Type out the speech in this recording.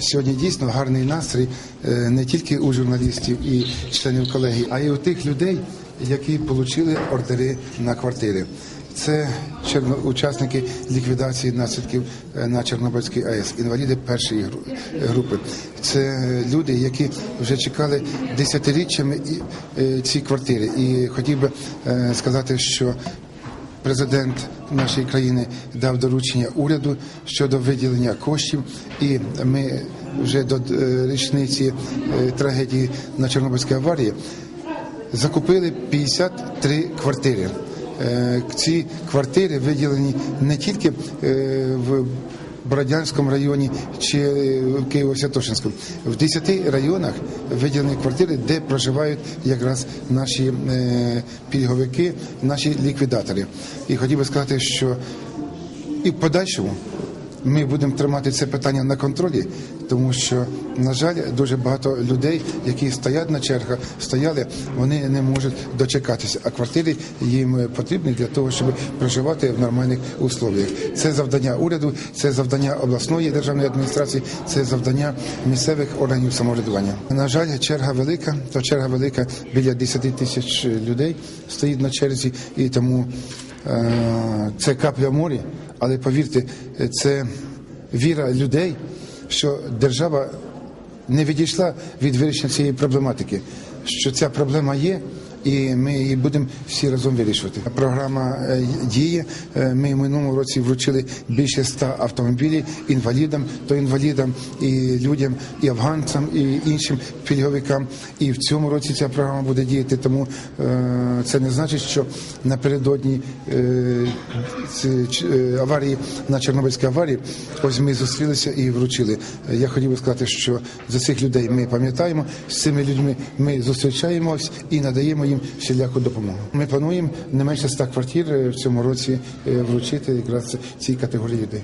Сьогодні дійсно гарний настрій е, не тільки у журналістів і членів колегії, а й у тих людей, які отримали ордери на квартири. Це учасники ліквідації наслідків е, на Чорнобильській АЕС, інваліди першої групи. Це люди, які вже чекали десятиріччями е, ці квартири. І хотів би сказати, що Президент нашої країни дав доручення уряду щодо виділення коштів, і ми вже до е, річниці е, трагедії на Чорнобильській аварії закупили 53 квартири. Е, Ці квартири виділені не тільки в Бородянському районі чи в Києво-Святошинському. В 10 районах виділені квартири, де проживають якраз наші е, пільговики, наші ліквідатори. І хотів би сказати, що і в подальшому ми будемо тримати це питання на контролі, тому що, на жаль, дуже багато людей, які стоять на чергах, стояли, вони не можуть дочекатися. А квартири їм потрібні для того, щоб проживати в нормальних условіях. Це завдання уряду, це завдання обласної державної адміністрації, це завдання місцевих органів самоврядування. На жаль, черга велика, то черга велика біля 10 тисяч людей стоїть на черзі, і тому. Е, це капля морі, але повірте, це віра людей, що держава не відійшла від вирішення цієї проблематики, що ця проблема є. І ми її будемо всі разом вирішувати. Програма е, діє. Е, Ми в минулому році вручили більше ста автомобілів інвалідам, то інвалідам і людям, і афганцям, і іншим пільговикам. І в цьому році ця програма буде діяти. Тому е, це не значить, що напередодні аварії на Чорнобильській аварії, ось ми зустрілися і вручили. Я хотів би сказати, що за цих людей ми пам'ятаємо, з цими людьми ми зустрічаємось і надаємо їм всіляку допомогу. Ми плануємо не менше 100 квартир е, в цьому році е, вручити якраз цій категорії людей.